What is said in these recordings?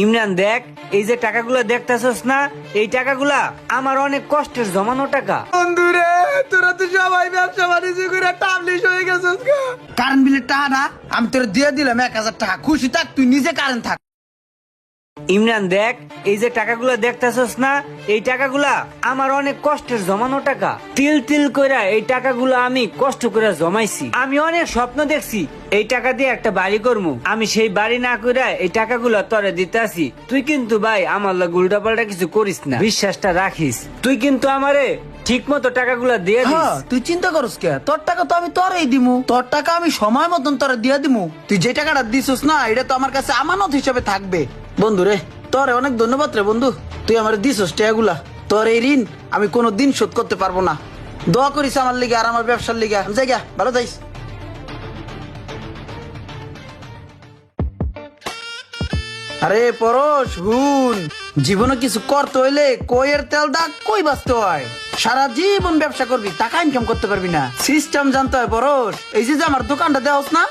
ইমরান দেখ এই যে টাকাগুলো দেখতেছস না এই টাকাগুলা আমার অনেক কষ্টের জমানো টাকা। বন্ধুরে তোরা তো সবাই ব্যবসা বাণিজ্য করে টাবলিশ হয়ে গেছস কারেন্ট বিলের টাকা না আমি তোর দিয়ে দিলাম এক হাজার টাকা। খুশি থাক তুই নিজে কারেন্ট থাক। ইমরান, দেখ, এই যে টাকাগুলো দেখতেছস না, এই টাকাগুলা আমার অনেক কষ্টের জমানো টাকা। তিল তিল করে এই টাকাগুলো আমি কষ্ট করে জমাইছি। আমি অনেক স্বপ্ন দেখছি, এই টাকা দিয়ে একটা বাড়ি করব আমি সেই বাড়ি না করে এই টাকাগুলো তরে দিতে আসি তুই কিন্তু ভাই আমার লাগে উল্টাপাল্টা কিছু করিস না। বিশ্বাসটা রাখিস। তুই কিন্তু আমারে ঠিক মতো টাকাগুলো দিয়ে হ্যাঁ তুই চিন্তা করস কে? তোর টাকা তো আমি তোরই দিমু। তোর টাকা আমি সময় মতন তোরে দিয়ে দিমু। তুই যে টাকাটা দিছিস না, এটা তো আমার কাছে আমানত হিসেবে থাকবে। বন্ধু রে, তোরে অনেক ধন্যবাদ রে বন্ধু। তুই আমার দিছস টাকাগুলা তোর এই ঋণ আমি কোনো দিন শোধ করতে পারব না। দোয়া করিস আমার লিগে আর আমার ব্যবসার লিগে। জায়গা ভালো যাইস আরে পরশ হুন জীবনে কিছু করতে হইলে কইয়ের তেল দাগ কই বাঁচতে হয়? সারা জীবন ব্যবসা করবি, টাকা ইনকাম করতে পারবি না। সিস্টেম জানতে হয় পরশ। এই যে যে আমার দোকানটা দেওয়াস না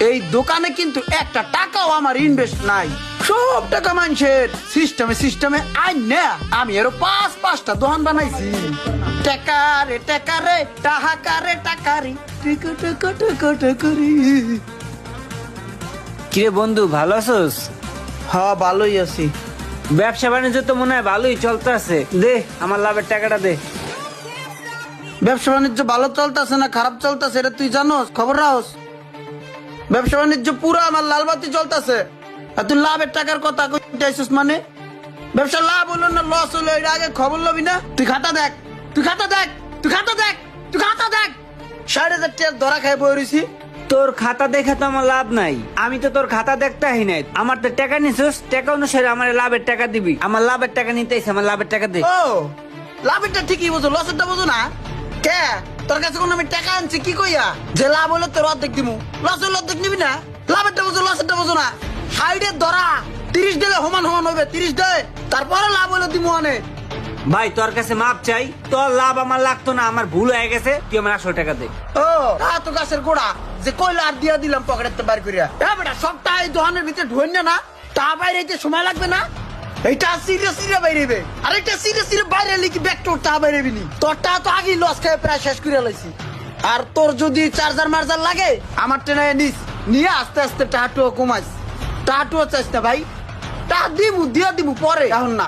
এই দোকানে কিন্তু একটা টাকাও আমার ইনভেস্ট নাই। সব টাকা মানুষের। সিস্টেমে সিস্টেমে আইন। না আমি আরও পাঁচ পাঁচটা দোকান বানাইছি। টাকা রে টাকা রে টাকা রে টাকা রে টাকা টাকা টাকা টাকা কিরে বন্ধু ভালো আছোস? হ্যাঁ ভালোই আছি। ব্যবসা বাণিজ্য তো মনে হয় ভালোই চলতেছে। দে আমার লাভের টাকাটা দে। ব্যবসা বাণিজ্য ভালো চলতেছে না খারাপ চলতেছে এটা তুই জানোস খবর রাখস। ব্যবসা বাণিজ্য পুরো আমার লালবাতি চলতেছে। আর তুই লাভের টাকার কথা কইতেছিস মানে? ব্যবসা লাভ হলো না লস হলো এটা আগে খবর লবি না? তুই খাতা দেখ তুই খাতা দেখ তুই খাতা দেখ তুই খাতা দেখ। ষাট হাজার টাকা ধরা খাই বই রইছি। তোর খাতা দেখে তো আমার লাভ নাই। আমি তো তোর খাতা দেখতে আহি নাই। আমার তো টাকা নিছিস টাকা অনুসারে আমার লাভের টাকা দিবি। আমার লাভের টাকা নিতে আইছে, আমার লাভের টাকা দে। ও লাভেরটা ঠিকই বোঝো লসেরটা বোঝো না। কে? তোর কাছে কোন আমি টাকা আনছি কি কইয়া? যে লাভ হলে তোর অর্ধেক দিমু। লস হলে অর্ধেক নিবি না? লাভেরটা বোঝো লসেরটা বোঝো না। সাইডে ধরা তিরিশ দিলে সমান সমান হবে তিরিশ দে। তারপরে লাভ হলে দিমু অনেক ভাই তোর কাছে মাপ চাই। তোর লাভ আমার লাগতো না আমার ভুল হয়ে গেছে। তুই আমার আসল টাকা দে। ও তা গাছের গোড়া যে কইলা আর দিয়া দিলাম পকেটে বার করিয়া। এ বেটা এই দোকানের ভিতরে ঢুইন না তা বাইরে সময় লাগবে না? এইটা সিরিয়াস সিরিয়াস বাইরেবে আর এটা সিরিয়াস সিরিয়াস বাইরে লিখি ব্যাক তোর তা বাইরে বিনি তোরটা তো আগেই লস খেয়ে প্রায় শেষ করে লাইছি। আর তোর যদি চার্জার মার্জার লাগে আমার ট্রেনে নিস। নিয়ে আস্তে আস্তে টাটুও কমাইস। টাটুও চাইস না ভাই। টা দিমু দিয়া দিমু পরে। এখন না।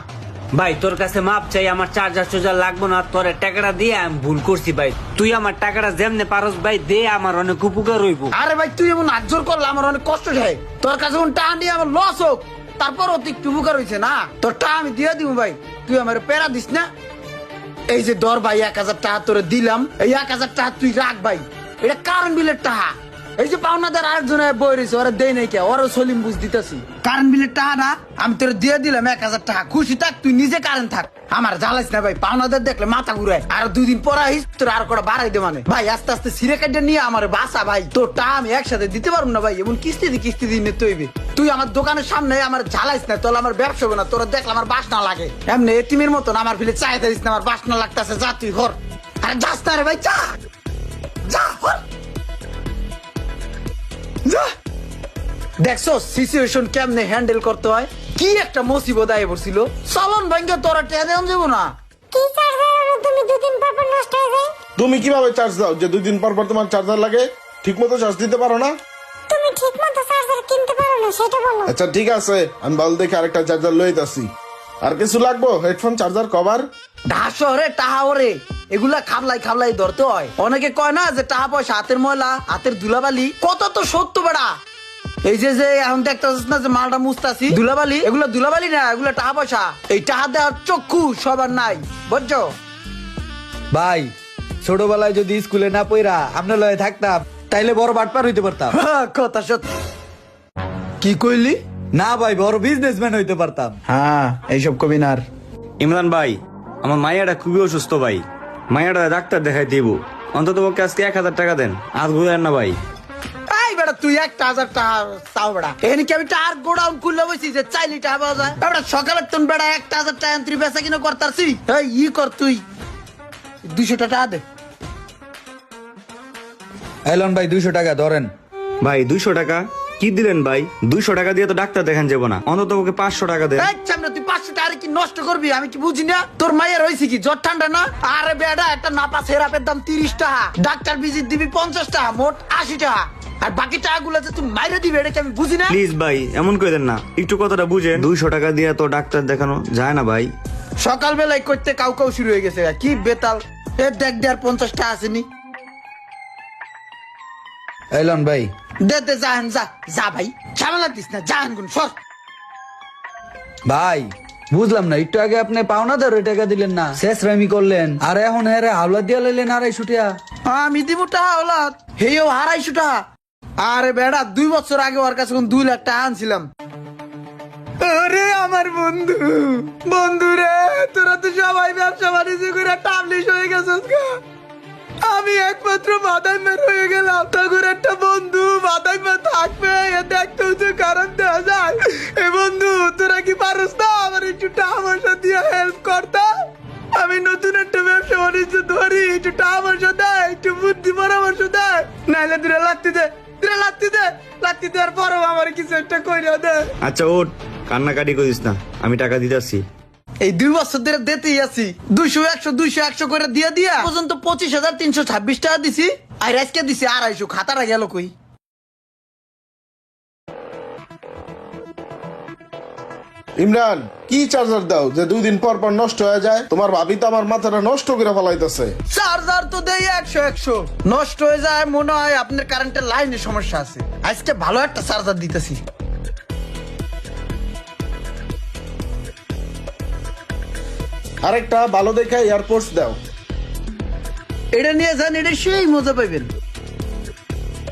ভাই তোর কাছে মাপ চাই আমার চার্জার চার্জার লাগবো না তোর টাকাটা দিয়ে আমি ভুল করছি ভাই। তুই আমার টাকাটা যেমনে পারস ভাই দে আমার অনেক উপকার হইব। আরে ভাই তুই এমন আজর করলে আমার অনেক কষ্ট হয়। তোর কাছে টাকা নিয়ে আমার লস হোক। তারপর অতি একটু হয়েছে না? তোর টা আমি দিয়ে দিব ভাই। তুই আমার প্যারা দিস না। এই যে দর ভাই, এক হাজার টাকা তোরে দিলাম। এই এক হাজার টাকা তুই রাখ ভাই। এটা কারণ বিলের টাকা। এই যে পাওনাদার আরেকজন বই রয়েছে, ওরা দেয় নাই কে? ওরা সলিম বুঝ দিতেছি। কারেন্ট বিলের টাকা না আমি তোরে দিয়ে দিলাম এক হাজার টাকা। খুশি থাক, তুই নিজে কারেন্ট থাক। আমার জ্বালাইস না ভাই, পাওনাদার দেখলে মাথা ঘুরায় আর দুই দিন পর আইস, তোর আর কটা বাড়াই দে মানে। ভাই, আস্তে আস্তে সিরে কাটে নিয়ে আমার বাসা, ভাই, তোর টাকা আমি একসাথে দিতে পারব না ভাই। এমন কিস্তি দি, কিস্তি দিন তৈবে তুই আমার দোকানের সামনে আমার জ্বালাইস না, তোর আমার ব্যবসা হবে না, তোর দেখলে আমার বাস না লাগে। এমনি এতিমের মতন আমার ফিলে চাইতে দিস না, আমার বাস না লাগতেছে, যা তুই ঘর। আরে যাস না রে ভাই, যা! যা হর দেখছ সিচুয়েশন কেমনে হ্যান্ডেল করতে হয়? কি একটা মুসিবত আয় পড়ছিল? চলন ভাঙ্গে তোরা টেয়া দেন যাব না। কি চার্জার তুমি দুদিন পর পর নষ্ট হয়ে যায়? তুমি কীভাবে চার্জ দাও? যে দুই দিন পর পর তোমার চার্জার লাগে ঠিক মতো চার্জ দিতে পারো না? তুমি ঠিক মতো চার্জার কিনতে পারো না সেটা বলো। আচ্ছা ঠিক আছে। আমি ভালো দেখে আরেকটা চার্জার লই যাচ্ছি আর কিছু লাগবো? হেডফোন চার্জার কভার ঢাকা শহরে টাহা ওরে এগুলা খাবলাই খাবলাই ধরতে হয়। অনেকে কয় না যে টাকা পয়সা হাতের ময়লা হাতের ধুলাবালি। কত তো সত্য বেড়া। এই যে যে এখন দেখতেছিস না যে মালটা মুস্তাছি ধুলাবালি? এগুলো ধুলাবালি না এগুলো টাকা পয়সা। এই টাকা দেওয়ার চক্ষু সবার নাই বুঝছ? ভাই ছোটবেলায় যদি স্কুলে না পইরা আমরা লয়ে থাকতাম তাইলে বড় বাটপার হইতে পারতাম। হ্যাঁ, কথা সত্য কি কইলি? না ভাই বড় বিজনেসম্যান হইতে পারতাম। হ্যাঁ এইসব কবি না আর। ইমরান ভাই আমার মাইয়াটা খুবই অসুস্থ ভাই। মাইয়াটা ডাক্তার দেখাই দিব। অন্তত পক্ষে আজকে এক হাজার টাকা দেন। আজ ঘুরেন না ভাই। এই বেটা তুই একটা হাজার টাকা চাও বেটা। এখানে কি আমি টাকার গোডাউন খুললে বসি যে চাইলি টাকা পাওয়া যায়? বেটা সকালে তুমি বেটা একটা হাজার টাকা তুই বেচা কিনা করতারছি। এই ই কর তুই। দুইশো টাকা দে। এলন ভাই দুইশো টাকা ধরেন। ভাই দুইশো টাকা? কি দিলেন ভাই? দুইশো টাকা দিয়ে তো ডাক্তার দেখান যাব না। অন্তত পাঁচশো টাকা দেন। কি নষ্ট করবি? আমি কি বুঝি না? তোর মায়ের হয়েছে কি? জ্বর ঠান্ডা না? আরে বেডা একটা নাপা সেরাপের দাম তিরিশ টাকা। ডাক্তার ভিজিট দিবি পঞ্চাশ টাকা মোট আশি টাকা। আর বাকি টাকাগুলো যে তুই মাইরে দিবি এটা কি আমি বুঝি না? প্লিজ ভাই এমন করে দেন না। একটু কথাটা বুঝেন। দুইশো টাকা দিয়ে তো ডাক্তার দেখানো যায় না ভাই। সকালবেলায় করতে কাউ কাউ শুরু হয়ে গেছে কি বেতাল। এ দেখ দে আর পঞ্চাশ টাকা আসেনি এলন ভাই। দে দে যাহেন যা। যা ভাই। ঝামেলা দিস না যাহেন গুন সর। ভাই বুঝলাম না, একটু আগে আপনি পাওনা দেড় টাকা দিলেন না। শেষ রামি করলেন। আর এখন হ্যাঁ রে, হাওলা দিয়া লাইলেন আড়াইশো টাকা আমি দিব টাকা হাওলা। হেও আড়াইশো টাকা আরে বেড়া, দুই বছর আগে ওর কাছে দুই লাখ টাকা আনছিলাম। আরে আমার বন্ধু বন্ধু রে, তোরা তো সবাই ব্যবসা বাণিজ্য করে টাবলিশ হয়ে গেছিস গা। আমি একমাত্র বাদাই মের হয়ে গেলাম। তখন একটা বন্ধু বাদাই মে থাকবে, এ দেখতে হচ্ছে কারণ দেওয়া যায়। এ বন্ধু, তোরা কি পারস না আমার একটু টাকা দিয়ে হেল্প করতা? আমি নতুন একটা ব্যবসা বাণিজ্য ধরি, একটু টাকা পয়সা দেয় একটু বুদ্ধি পরামর্শ দেয় নাইলে দূরে লাগতে দে দূরে লাগতে দে লাগতে দেওয়ার পরেও আমার কিছু একটা কইরা দে। আচ্ছা ওট কান্নাকাটি করিস না, আমি টাকা দিতে দিতেছি। এই দুই বছর ধরে দিতেই আছি। দুইশো একশো দুইশো একশো করে দিয়ে দিয়া পর্যন্ত পঁচিশ হাজার তিনশো ছাব্বিশ টাকা দিছি। আর আজকে দিছি আড়াইশো খাতারা গেল কই? ইমরান কি চার্জার দাও যে দুই দিন পর পর নষ্ট হয়ে যায়? তোমার ভাবি তো আমার মাথাটা নষ্ট করে ফেলাইতেছে। চার্জার তো দেই একশো একশো। নষ্ট হয়ে যায় মনে হয় আপনার কারেন্টের লাইনের সমস্যা আছে। আজকে ভালো একটা চার্জার দিতেছি। আরেকটা ভালো দেখে এয়ারপোর্টস দাও। এটা নিয়ে যান এটা সেই মজা পাইবেন।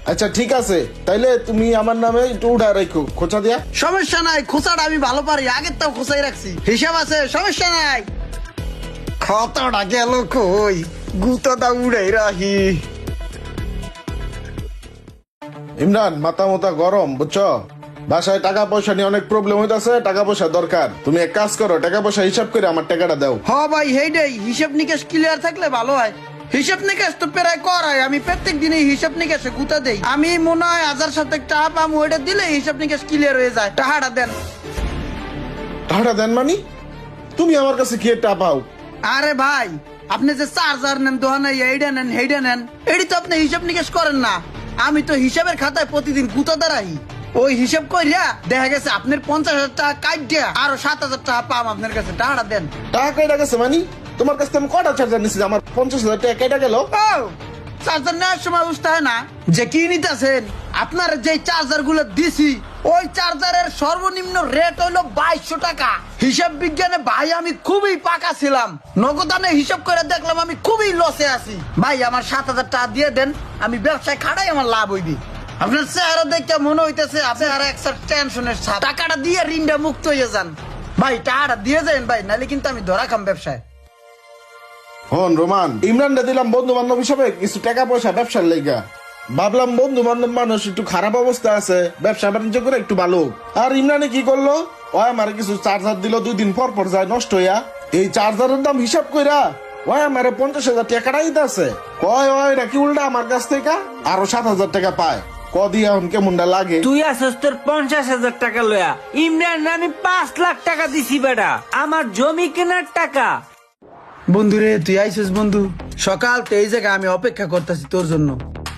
আচ্ছা ঠিক আছে। তাইলে তুমি আমার নামে একটু উঠা রাখো। খোঁচা দিয়া। সমস্যা নাই খোঁচাটা আমি ভালো পারি আগের তাও খোঁচাই রাখছি। হিসাব আছে সমস্যা নাই। খাতাটা গেল কই? গুতাটা উড়াই রাখি। ইমরান মাথা মোতা গরম বুঝছ? বাসায় টাকা পয়সা নিয়ে অনেক প্রবলেম হইতাছে টাকা পয়সা দরকার। তুমি এক কাজ করো টাকা পয়সা হিসাব করে আমার টাকাটা দাও। হ ভাই হেইডাই হিসাব নিকেশ ক্লিয়ার থাকলে ভালো হয়। হিসাব নিকাশ তো প্রায় করাই আমি প্রত্যেক দিনই হিসাব নিকাশে গুতা দেই। আমি মনে হয় হাজার সাথে টাকা পাম ওইটা দিলে হিসাব নিকাশ ক্লিয়ার হয়ে যায়। টাকাটা দেন। টাকাটা দেন মানি? তুমি আমার কাছে কি একটা পাও আরে ভাই আপনি যে চার্জার নেন দোহানে এইটা নেন হেইটা নেন এটি তো আপনি হিসাব নিকাশ করেন না। আমি তো হিসাবের খাতায় প্রতিদিন গুতা দাঁড়াই। ওই হিসাব কইরা দেখা গেছে আপনার পঞ্চাশ হাজার টাকা কাট দিয়া আরও সাত হাজার টাকা পাম আপনার কাছে। টাকাটা দেন। টাকা কেটে গেছে মানি? তোমার কাছে আমি কটা চার্জার নিছি আমার পঞ্চাশ হাজার টাকা কেটে গেল? চার্জার নেওয়ার সময় বুঝতে হয় না যে কি নিতেছেন? আপনার যে চার্জারগুলো দিছি ওই চার্জারের সর্বনিম্ন রেট হইল বাইশশো টাকা। হিসাব বিজ্ঞানে ভাই আমি খুবই পাকা ছিলাম। নগদানে হিসাব করে দেখলাম আমি খুবই লসে আছি। ভাই আমার সাত হাজার টাকা দিয়ে দেন আমি ব্যবসায় খাড়াই আমার লাভ হইবি। আপনার চেহারা দেখে মনে হইতেছে আপনি আর একটা টেনশনের ছাপ। টাকাটা দিয়ে ঋণটা মুক্ত হয়ে যান। ভাই, টাকাটা দিয়ে যান ভাই, নাহলে কিন্তু আমি ধরা খাম ব্যবসায়। হন, রোমান, ইমরানটা দিলাম বন্ধু বান্ধব হিসাবে কিছু টাকা পয়সা ব্যবসার লেগা। ভাবলাম বন্ধু বান্ধব মানুষ একটু খারাপ অবস্থা আছে, ব্যবসা বাণিজ্য করে একটু ভালো। আর ইমরানে কি করল? ও আমার কিছু চার্জার দিল, দুই দিন পর পর যায় নষ্ট হইয়া। এই চার্জারের দাম হিসাব কইরা ওই আমার পঞ্চাশ হাজার টাকা দিতে আছে কয় ওই এটা কি উল্টা আমার কাছ থেকে? আরও সাত হাজার টাকা পায়। ক দিয়ে এখন কেমনটা লাগে? তুই আসস তোর পঞ্চাশ হাজার টাকা লয়া। ইমরান আমি পাঁচ লাখ টাকা দিছি বেটা। আমার জমি কেনার টাকা। বন্ধু রে তুই আইসিস বন্ধু? সকাল তো এই জায়গায় আমি অপেক্ষা করতেছি তোর জন্য।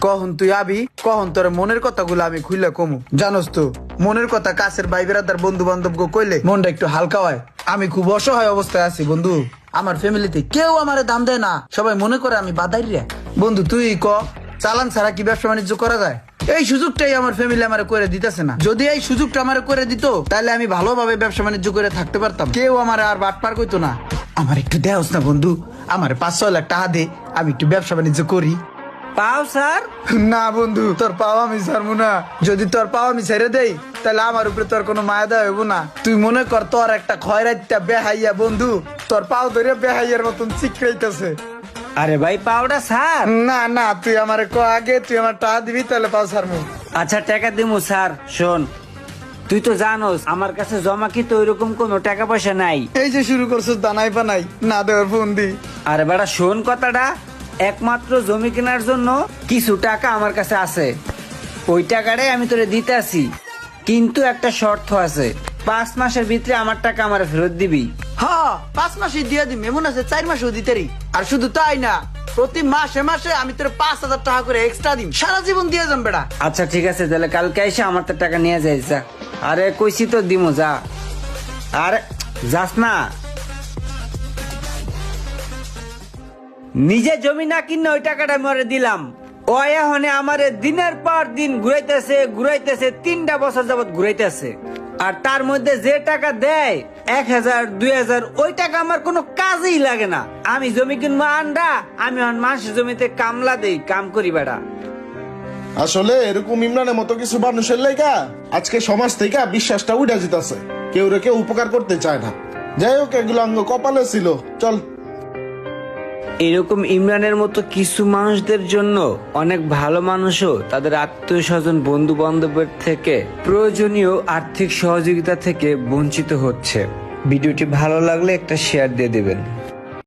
কখন তুই আবি কখন তোর মনের কথাগুলো আমি খুইলা কমু। জানোস তো মনের কথা কাছের ভাই বেড়াদার বন্ধু বান্ধব কইলে মনটা একটু হালকা হয়। আমি খুব অসহায় অবস্থায় আছি বন্ধু। আমার ফ্যামিলিতে কেউ আমারে দাম দেয় না। সবাই মনে করে আমি বাদাই রে বন্ধু তুই ক চালান ছাড়া কি ব্যবসা বাণিজ্য করা যায়? এই সুযোগটাই আমার ফ্যামিলি আমার করে দিতেছে না। যদি এই সুযোগটা আমার করে দিত তাহলে আমি ভালোভাবে ব্যবসা বাণিজ্য করে থাকতে পারতাম। কেউ আমার আর বাট পার করতো না। আমার একটু দেওস না বন্ধু আমার পাঁচ ছয় লাখ টাকা দে আমি একটু ব্যবসা বাণিজ্য করি। পাও স্যার? না বন্ধু তোর পাও আমি ছাড়বো না। যদি তোর পাও আমি ছেড়ে দেই তাহলে আমার উপরে তোর কোনো মায়া দেওয়া হইব না। তুই মনে কর তোর একটা খয়রাইটা বেহাইয়া বন্ধু তোর পাও ধরে বেহাইয়ার মতন চিকরাইতেছে আরে ভাই পাওটা স্যার। না না তুই আমার ক আগে তুই আমার টাকা দিবি তাহলে পাও স্যার আচ্ছা টাকা দিমু স্যার। শোন তুই তো জানোস আমার কাছে জমা কি তো ওইরকম কোনো টাকা পয়সা নাই। এই যে শুরু করছিস দানাই পানাই না দেওয়ার ফোন দি। আরে বেটা শোন কথাটা একমাত্র জমি কেনার জন্য কিছু টাকা আমার কাছে আছে। ওই টাকাটাই আমি তোরে দিতে আসি কিন্তু একটা শর্ত আছে পাঁচ মাসের ভিতরে আমার টাকা আমার ফেরত দিবি। হ্যাঁ পাঁচ মাসে দিয়ে দিম। এমন আছে, চার মাসেও দিতেরি আর শুধু তাই না, প্রতি মাসে মাসে আমি তোর পাঁচ হাজার টাকা করে এক্সট্রা দিম। সারা জীবন দিয়ে যাম বেটা। আচ্ছা ঠিক আছে, তাহলে কালকে এসে আমার তো টাকা নিয়ে যাই, যা। আরে, কইছি তো দিমো, যা। আরে, যাস না। নিজে জমি না কিনে ওই টাকাটা মরে দিলাম। ও এখন আমারে দিনের পর দিন ঘুরাইতেছে ঘুরাইতেছে, তিনটা বছর যাবত ঘুরাইতেছে। আর তার মধ্যে যে টাকা দেয়, এক হাজার, দুই হাজার, ওই টাকা আমার কোনো কাজেই লাগে না। আমি জমি কিনবো আন্ডা, আমি মানুষের জমিতে কামলা দেই, কাম করি বেড়া। আসলে এরকম ইমরানের মতো কিছু মানুষের লেগা আজকে সমাজ থেকে বিশ্বাসটা উঠে যেতেছে। কেউ রে কেউ উপকার করতে চায় না। যাই হোক, এগুলো অঙ্গ কপালে ছিল। চল। এরকম ইমরানের মতো কিছু মানুষদের জন্য অনেক ভালো মানুষও তাদের আত্মীয় স্বজন বন্ধু বান্ধবের থেকে প্রয়োজনীয় আর্থিক সহযোগিতা থেকে বঞ্চিত হচ্ছে। ভিডিওটি ভালো লাগলে একটা শেয়ার দিয়ে দিবেন।